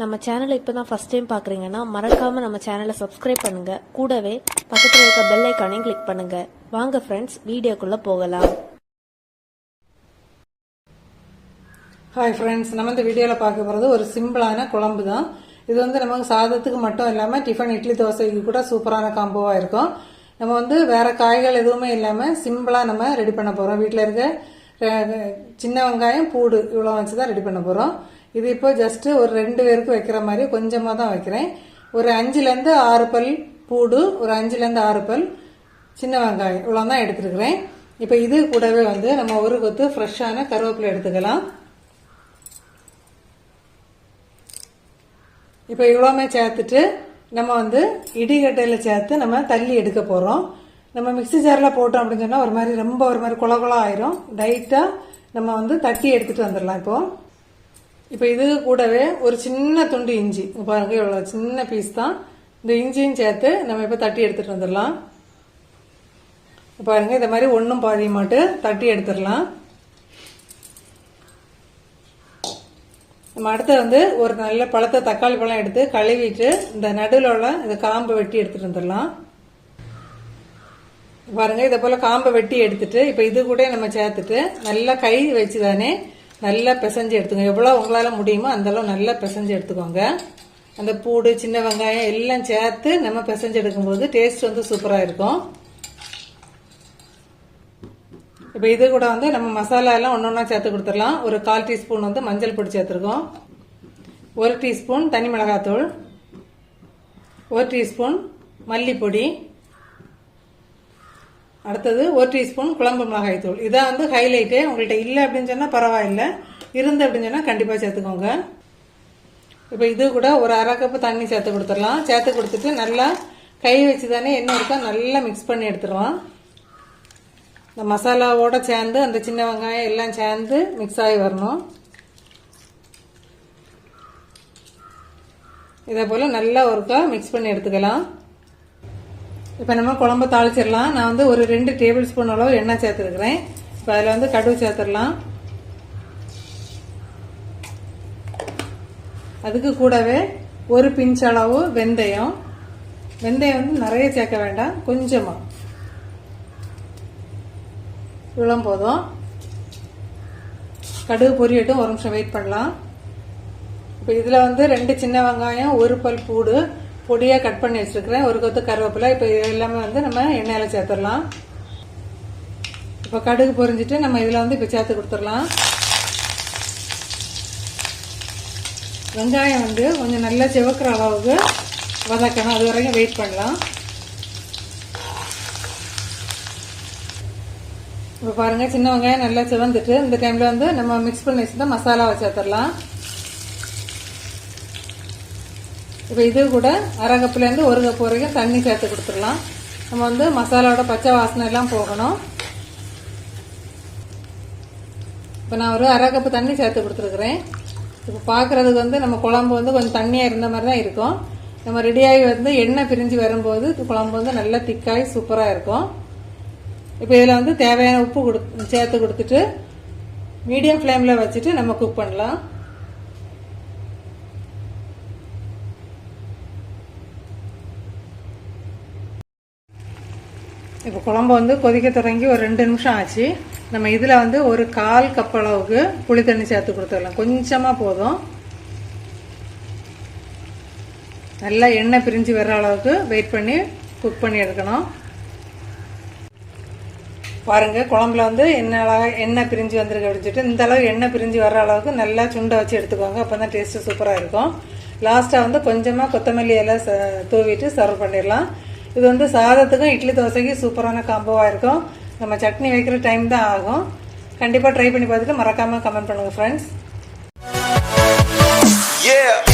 நம்ம சேனலை இப்போ தான் ஃபஸ்ட் டைம் பார்க்குறீங்கன்னா மறக்காமல் நம்ம சேனலை சப்ஸ்கிரைப் பண்ணுங்கள் கூடவே பக்கத்தில் இருக்க பெல் ஐக்கானையும் கிளிக் பண்ணுங்கள் வாங்க ஃப்ரெண்ட்ஸ் வீடியோக்குள்ளே போகலாம். ஹாய் ஃப்ரெண்ட்ஸ் நம்ம இந்த வீடியோவில் பார்க்க போகிறது ஒரு சிம்பிளான குழம்பு தான் இது வந்து நமக்கு சாதத்துக்கு மட்டும் இல்லாமல் டிஃபன் இட்லி தோசைக்கு கூட சூப்பரான காம்போவாக இருக்கும். நம்ம வந்து வேறு காய்கள் எதுவுமே இல்லாமல் சிம்பிளாக நம்ம ரெடி பண்ண போகிறோம் வீட்டில் இருக்க சின்ன வெங்காயம் பூடு இவ்வளோ வச்சு தான் ரெடி பண்ண போகிறோம் இது இப்போ ஜஸ்ட்டு ஒரு ரெண்டு பேருக்கு வைக்கிற மாதிரி கொஞ்சமாக தான் வைக்கிறேன். ஒரு அஞ்சுலேருந்து ஆறு பல் பூடு ஒரு அஞ்சுலேருந்து ஆறு பல் சின்ன வெங்காயம் இவ்வளோ தான் எடுத்துருக்குறேன். இப்போ இது கூடவே வந்து நம்ம ஒரு கொத்து ஃப்ரெஷ்ஷான கருவேப்பிலை எடுத்துக்கலாம். இப்போ இவ்வளோமே சேர்த்துட்டு நம்ம வந்து இடிகட்டையில் சேர்த்து நம்ம தள்ளி எடுக்க போகிறோம் நம்ம மிக்ஸி ஜாரில் போட்டோம் அப்படின்னு சொன்னால் ஒரு மாதிரி ரொம்ப ஒரு மாதிரி குளகுளம் ஆயிரும். டைட்டாக நம்ம வந்து தட்டி எடுத்துகிட்டு வந்துடலாம் இப்போ. இப்போ இது கூடவே ஒரு சின்ன துண்டு இஞ்சி. பாருங்க இவ்வளோ சின்ன பீஸ் தான். இந்த இஞ்சியும் சேர்த்து நம்ம இப்போ தட்டி எடுத்துகிட்டு வந்துடலாம். பாருங்க இந்த மாதிரி ஒன்றும் பாதியும் மட்டும் தட்டி எடுத்துடலாம். நம்ம அடுத்து வந்து ஒரு நல்ல பழத்தை தக்காளி பழம் எடுத்து கழுவிட்டு இந்த நடுவில் உள்ள இந்த காம்பை வெட்டி எடுத்துகிட்டு வந்துடலாம். பாருங்க இதை போல் காம்பை வெட்டி எடுத்துட்டு இப்போ இது கூட நம்ம சேர்த்துட்டு நல்லா கை வச்சு தானே நல்லா பிசைஞ்சு எடுத்துக்கோங்க எவ்வளோ உங்களால் முடியுமோ அந்தளவு நல்லா பிசைஞ்சு எடுத்துக்கோங்க. அந்த பூடு சின்ன வெங்காயம் எல்லாம் சேர்த்து நம்ம பிசைஞ்சு எடுக்கும்போது டேஸ்ட் வந்து சூப்பராக இருக்கும். இப்போ இது கூட வந்து நம்ம மசாலா எல்லாம் ஒன்று ஒன்றா சேர்த்து கொடுத்துடலாம். ஒரு கால் டீஸ்பூன் வந்து மஞ்சள் பொடி சேர்த்துருக்கோம். ஒரு டீஸ்பூன் தனி மிளகாத்தூள். ஒரு டீஸ்பூன் மல்லிப்பொடி. அடுத்தது ஒரு டீஸ்பூன் குழம்பு மிளகாய் தூள். இதான் வந்து ஹைலைட்டு உங்கள்கிட்ட இல்லை அப்படின்னு சொன்னால் பரவாயில்ல. இருந்து அப்படின்னு சொன்னால் கண்டிப்பாக சேர்த்துக்கோங்க. இப்போ இது கூட ஒரு அரை கப்பு தண்ணி சேர்த்து கொடுத்துடலாம். சேர்த்து கொடுத்துட்டு நல்லா கை வச்சு தானே என்ன இருக்கோ நல்லா மிக்ஸ் பண்ணி எடுத்துடலாம். இந்த மசாலாவோட சேர்ந்து அந்த சின்ன வெங்காயம் எல்லாம் சேர்ந்து மிக்ஸ் ஆகி வரணும். இதே போல் நல்லா ஒருக்கா மிக்ஸ் பண்ணி எடுத்துக்கலாம். இப்போ நம்ம குழம்பு தாளிச்சிடலாம். நான் வந்து ஒரு ரெண்டு டேபிள் ஸ்பூன் அளவு எண்ணெய் சேர்த்துருக்குறேன். இப்போ அதில் வந்து கடுகு சேர்த்துடலாம். அதுக்கு கூடவே ஒரு பிஞ்ச் அளவு வெந்தயம். வெந்தயம் வந்து நிறைய சேர்க்க வேண்டாம். கொஞ்சமாக இவ்வளோ போதும். கடுகு பொரியட்டும் ஒரு நிமிஷம் வெயிட் பண்ணலாம். இப்போ இதில் வந்து ரெண்டு சின்ன வெங்காயம் ஒரு பல் பூடு பொடியாக கட் பண்ணி வச்சுருக்கிறேன். ஒரு கொத்து கருவேப்பிலை. இப்போ இது எல்லாமே வந்து நம்ம எண்ணெயில் சேர்த்துடலாம். இப்போ கடுகு பொரிஞ்சிட்டு நம்ம இதில் வந்து இப்போ சேர்த்து கொடுத்துடலாம். வெங்காயம் வந்து கொஞ்சம் நல்லா சிவக்கிற அளவுக்கு வதக்கணும். அது வரைக்கும் வெயிட் பண்ணலாம். இப்போ பாருங்கள் சின்ன வெங்காயம் நல்லா சிவந்துட்டு இந்த டைமில் வந்து நம்ம மிக்ஸ் பண்ணி வச்சுருந்தா மசாலாவை சேர்த்துடலாம். இப்போ இது கூட அரை கப்புலேருந்து ஒரு கப் வரைக்கும் தண்ணி சேர்த்து கொடுத்துடலாம். நம்ம வந்து மசாலாவோட பச்சை வாசனை எல்லாம் போகணும். இப்போ நான் ஒரு அரை கப்பு தண்ணி சேர்த்து கொடுத்துருக்குறேன். இப்போ பார்க்குறதுக்கு வந்து நம்ம குழம்பு வந்து கொஞ்சம் தண்ணியாக இருந்த மாதிரி தான் இருக்கும். நம்ம ரெடியாகி வந்து எண்ணெய் பிரிஞ்சு வரும்போது குழம்பு வந்து நல்லா திக்காகி சூப்பராக இருக்கும். இப்போ இதில் வந்து தேவையான உப்பு கொடு சேர்த்து கொடுத்துட்டு மீடியம் ஃப்ளேமில் வச்சுட்டு நம்ம குக் பண்ணலாம். இப்போ குழம்பு வந்து கொதிக்க தொடங்கி ஒரு ரெண்டு நிமிஷம் ஆச்சு. நம்ம இதில் வந்து ஒரு கால் கப் அளவுக்கு புளி தண்ணி சேர்த்து கொடுத்துடலாம். கொஞ்சமாக போதும். நல்லா எண்ணெய் பிரிஞ்சு வர்ற அளவுக்கு வெயிட் பண்ணி குக் பண்ணி எடுக்கணும். பாருங்கள் குழம்புல வந்து எண்ணெய் அழகா எண்ணெய் பிரிஞ்சு வந்திருக்கு அப்படின்னு சொல்லிட்டு இந்த அளவு எண்ணெய் பிரிஞ்சு வர அளவுக்கு நல்லா சுண்டை வச்சு எடுத்துக்கோங்க. அப்போ தான் டேஸ்ட்டு சூப்பராக இருக்கும் லாஸ்ட்டாக வந்து கொஞ்சமாக கொத்தமல்லி எல்லாம் ச- தூவிட்டு சர்வ் பண்ணிடலாம். இது வந்து சாதத்துக்கும் இட்லி தோசைக்கும் சூப்பரான காம்போவாக இருக்கும். நம்ம சட்னி வைக்கிற டைம் தான் ஆகும். கண்டிப்பாக ட்ரை பண்ணி பார்த்துட்டு மறக்காமல் கமெண்ட் பண்ணுங்கள் ஃப்ரெண்ட்ஸ் Yeah.